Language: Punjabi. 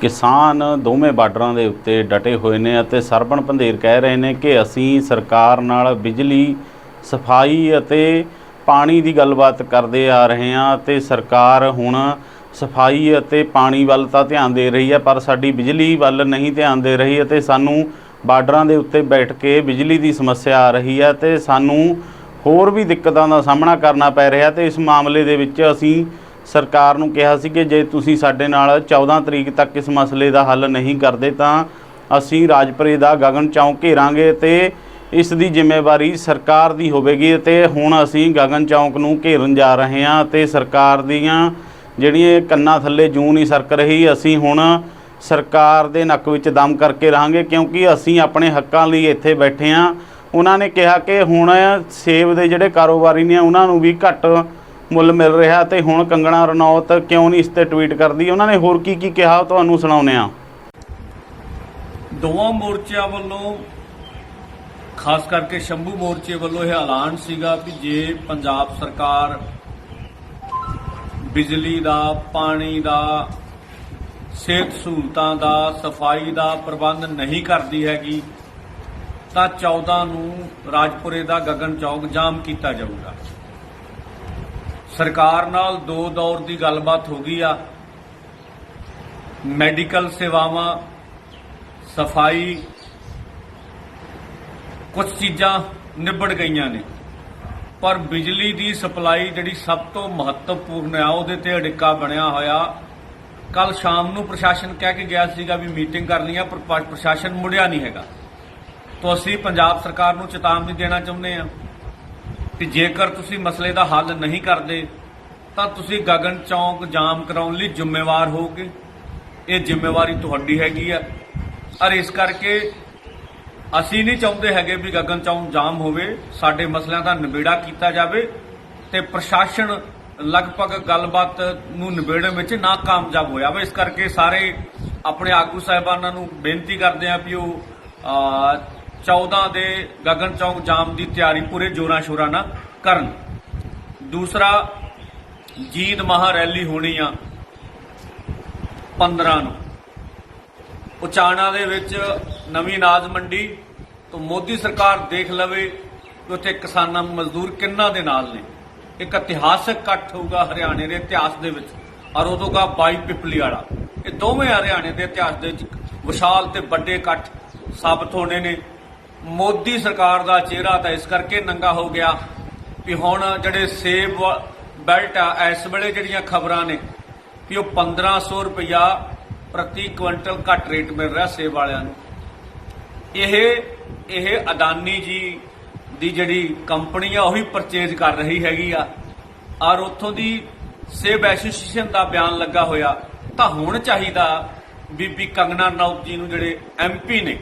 ਕਿਸਾਨ ਦੋਵੇਂ ਬਾਰਡਰਾਂ ਦੇ ਉੱਤੇ ਡਟੇ ਹੋਏ ਨੇ ਅਤੇ ਸਰਬਣ ਪੰਧੇਰ ਕਹਿ ਰਹੇ ਨੇ ਕਿ ਅਸੀਂ ਸਰਕਾਰ ਨਾਲ ਬਿਜਲੀ, ਸਫ਼ਾਈ ਅਤੇ ਪਾਣੀ ਦੀ ਗੱਲਬਾਤ ਕਰਦੇ ਆ ਰਹੇ ਹਾਂ ਅਤੇ ਸਰਕਾਰ ਹੁਣ ਸਫ਼ਾਈ ਅਤੇ ਪਾਣੀ ਵੱਲ ਤਾਂ ਧਿਆਨ ਦੇ ਰਹੀ ਹੈ, ਪਰ ਸਾਡੀ ਬਿਜਲੀ ਵੱਲ ਨਹੀਂ ਧਿਆਨ ਦੇ ਰਹੀ ਅਤੇ ਸਾਨੂੰ ਬਾਰਡਰਾਂ ਦੇ ਉੱਤੇ ਬੈਠ ਕੇ ਬਿਜਲੀ ਦੀ ਸਮੱਸਿਆ ਆ ਰਹੀ ਹੈ ਤੇ ਸਾਨੂੰ ਹੋਰ ਵੀ ਦਿੱਕਤਾਂ ਦਾ ਸਾਹਮਣਾ ਕਰਨਾ ਪੈ ਰਿਹਾ ਤੇ ਇਸ ਮਾਮਲੇ ਦੇ ਵਿੱਚ ਅਸੀਂ ਸਰਕਾਰ ਨੂੰ ਕਿਹਾ ਸੀ ਕਿ ਜੇ ਤੁਸੀਂ ਸਾਡੇ ਨਾਲ 14 ਤਰੀਕ ਤੱਕ ਇਸ ਮਸਲੇ ਦਾ ਹੱਲ ਨਹੀਂ ਕਰਦੇ ਤਾਂ ਅਸੀਂ ਰਾਜਪੁਰੇ ਦਾ ਗਗਨ ਚੌਂਕ ਘੇਰਾਂਗੇ ਤੇ ਇਸ ਦੀ ਜ਼ਿੰਮੇਵਾਰੀ ਸਰਕਾਰ ਦੀ ਹੋਵੇਗੀ ਤੇ ਹੁਣ ਅਸੀਂ ਗਗਨ ਚੌਂਕ ਨੂੰ ਘੇਰਨ ਜਾ ਰਹੇ ਹਾਂ ਤੇ ਸਰਕਾਰ ਦੀਆਂ ਜਿਹੜੀਆਂ ਕੰਨਾਂ ਥੱਲੇ ਜੂੰ ਨਹੀਂ ਸਰਕ ਰਹੀ, ਅਸੀਂ ਹੁਣ ਸਰਕਾਰ ਦੇ ਨੱਕ ਵਿੱਚ ਦਮ ਕਰਕੇ ਰਹਾਂਗੇ ਕਿਉਂਕਿ ਅਸੀਂ ਆਪਣੇ ਹੱਕਾਂ ਲਈ ਇੱਥੇ ਬੈਠੇ ਹਾਂ। ਉਹਨਾਂ ਨੇ ਕਿਹਾ ਕਿ ਹੁਣ ਸੇਬ ਦੇ ਜਿਹੜੇ ਕਾਰੋਬਾਰੀ ਨੇ, ਉਹਨਾਂ ਨੂੰ ਵੀ ਘੱਟ ਮੁੱਲ ਮਿਲ ਰਿਹਾ ਤੇ ਹੁਣ ਕੰਗਣਾ ਰਣੌਤ ਕਿਉਂ ਨਹੀਂ ਇਸ ਤੇ ਟਵੀਟ ਕਰਦੀ? ਉਹਨਾਂ ਨੇ ਹੋਰ ਕੀ ਕੀ ਕਿਹਾ ਤੁਹਾਨੂੰ ਸੁਣਾਉਂਦੇ ਆ ਦੋਵਾਂ ਮੋਰਚਿਆਂ ਵੱਲੋਂ, ਖਾਸ ਕਰਕੇ ਸ਼ੰਭੂ ਮੋਰਚੇ ਵੱਲੋਂ ਇਹ ਐਲਾਨ ਸੀਗਾ ਕਿ ਜੇ ਪੰਜਾਬ ਸਰਕਾਰ ਬਿਜਲੀ ਦਾ, ਪਾਣੀ ਦਾ, ਸਿਹਤ ਸਹੂਲਤਾਂ ਦਾ, ਸਫ਼ਾਈ ਦਾ ਪ੍ਰਬੰਧ ਨਹੀਂ ਕਰਦੀ ਹੈਗੀ, ਤਾਂ 14 ਨੂੰ ਰਾਜਪੁਰੇ ਦਾ ਗਗਨ ਚੌਕ ਜਾਮ ਕੀਤਾ ਜਾਊਗਾ। ਸਰਕਾਰ ਨਾਲ ਦੋ ਦੌਰ ਦੀ ਗੱਲਬਾਤ ਹੋ ਗਈ ਆ। ਮੈਡੀਕਲ ਸੇਵਾਵਾਂ, ਸਫ਼ਾਈ ਕੁਝ ਚੀਜ਼ਾਂ ਨਿਬੜ ਗਈਆਂ ਨੇ। ਪਰ ਬਿਜਲੀ ਦੀ ਸਪਲਾਈ ਜਿਹੜੀ ਸਭ ਤੋਂ ਮਹੱਤਵਪੂਰਨ ਆ, ਉਹਦੇ ਤੇ ਅੜਿੱਕਾ ਬਣਿਆ ਹੋਇਆ। ਕੱਲ ਸ਼ਾਮ ਨੂੰ ਪ੍ਰਸ਼ਾਸਨ ਕਹਿ ਕੇ ਗਿਆ ਸੀਗਾ ਵੀ ਮੀਟਿੰਗ ਕਰਨੀ ਆ, ਪਰ ਪ੍ਰਸ਼ਾਸਨ ਮੁੜਿਆ ਨਹੀਂ ਹੈਗਾ। ਤੋਂ ਅਸੀਂ ਪੰਜਾਬ ਸਰਕਾਰ ਨੂੰ ਚੇਤਾਵਨੀ ਦੇਣਾ ਚਾਹੁੰਦੇ ਆ। ਕਿ ਜੇਕਰ ਤੁਸੀਂ ਮਸਲੇ ਦਾ ਹੱਲ ਨਹੀਂ ਕਰਦੇ, ਤਾਂ ਤੁਸੀਂ ਗਗਨ ਚੌਂਕ ਜਾਮ ਕਰਾਉਣ ਲਈ ਜ਼ਿੰਮੇਵਾਰ ਹੋਗੇ ਇਹ ਜ਼ਿੰਮੇਵਾਰੀ ਤੁਹਾਡੀ ਹੈਗੀ ਆ। ਔਰ ਇਸ ਕਰਕੇ ਅਸੀਂ ਨਹੀਂ ਚਾਹੁੰਦੇ ਹੈਗੇ ਵੀ ਗਗਨ ਚੌਂਕ ਜਾਮ ਹੋਵੇ, ਸਾਡੇ ਮਸਲਿਆਂ ਦਾ ਨਿਬੇੜਾ ਕੀਤਾ ਜਾਵੇ ਤੇ ਪ੍ਰਸ਼ਾਸਨ ਲਗਭਗ ਗੱਲਬਾਤ ਨੂੰ ਨਿਬੇੜਨ ਵਿੱਚ ਨਾਕਾਮਯਾਬ ਹੋਇਆ ਵਾ। ਇਸ ਕਰਕੇ ਸਾਰੇ ਆਪਣੇ ਆਗੂ ਸਾਹਿਬਾਨਾਂ ਨੂੰ ਬੇਨਤੀ ਕਰਦੇ ਆ ਵੀ ਉਹ 14 ਦੇ ਗਗਨ ਚੌਂਕ ਜਾਮ ਦੀ ਤਿਆਰੀ ਪੂਰੇ ਜੋਰਾਂ ਸ਼ੋਰਾਂ ਨਾਲ ਕਰਨ। ਦੂਸਰਾ ਜੀਤ ਮਹਾ ਰੈਲੀ ਹੋਣੀ ਆ 15 ਨੂੰ। ਉਚਾਣਾ ਦੇ ਵਿੱਚ ਨਵੀਂ ਅਨਾਜ ਮੰਡੀ ਤੋਂ ਮੋਦੀ ਸਰਕਾਰ ਦੇਖ ਲਵੇ ਕਿ ਉੱਥੇ ਕਿਸਾਨਾਂ ਮਜ਼ਦੂਰ ਕਿੰਨਾ ਦੇ ਨਾਲ ਨੇ। ਇੱਕ ਇਤਿਹਾਸਕ ਇਕੱਠ ਹੋਊਗਾ ਹਰਿਆਣੇ ਦੇ ਇਤਿਹਾਸ ਦੇ ਵਿੱਚ ਔਰ ਉਦੋਂ ਦਾ ਬਾਈ ਪਿਪਲੀ ਵਾਲਾ। ਇਹ ਦੋਵੇਂ ਹਰਿਆਣੇ ਦੇ ਇਤਿਹਾਸ ਦੇ ਵਿੱਚ ਵਿਸ਼ਾਲ ਤੇ ਵੱਡੇ ਇਕੱਠ ਸਾਬਤ ਹੋਣੇ ਨੇ। ਮੋਦੀ ਸਰਕਾਰ ਦਾ ਚਿਹਰਾ ਤਾਂ ਇਸ ਕਰਕੇ ਨੰਗਾ ਹੋ ਗਿਆ ਵੀ ਹੁਣ ਜਿਹੜੇ ਸੇਬ ਬੈਲਟ ਆ, ਇਸ ਵੇਲੇ ਜਿਹੜੀਆਂ ਖਬਰਾਂ ਨੇ ਵੀ ਉਹ 1500 ਰੁਪਇਆ ਪ੍ਰਤੀ ਕੁਇੰਟਲ ਘੱਟ ਰੇਟ ਮਿਲ ਰਿਹਾ ਸੇਬ ਵਾਲਿਆਂ ਨੂੰ। ਇਹ ਇਹ ਅਦਾਨੀ ਜੀ ਦੀ ਜਿਹੜੀ ਕੰਪਨੀ ਆ, ਉਹੀ ਪਰਚੇਜ ਕਰ ਰਹੀ ਹੈਗੀ ਆ। ਔਰ ਉੱਥੋਂ ਦੀ ਸੇਬ ਐਸੋਸੀਏਸ਼ਨ ਦਾ ਬਿਆਨ ਲੱਗਾ ਹੋਇਆ। ਤਾਂ ਹੁਣ ਚਾਹੀਦਾ ਬੀਬੀ ਕੰਗਨਾ ਰਣੌਤ ਜੀ ਨੂੰ ਜਿਹੜੇ ਐਮਪੀ ਨੇ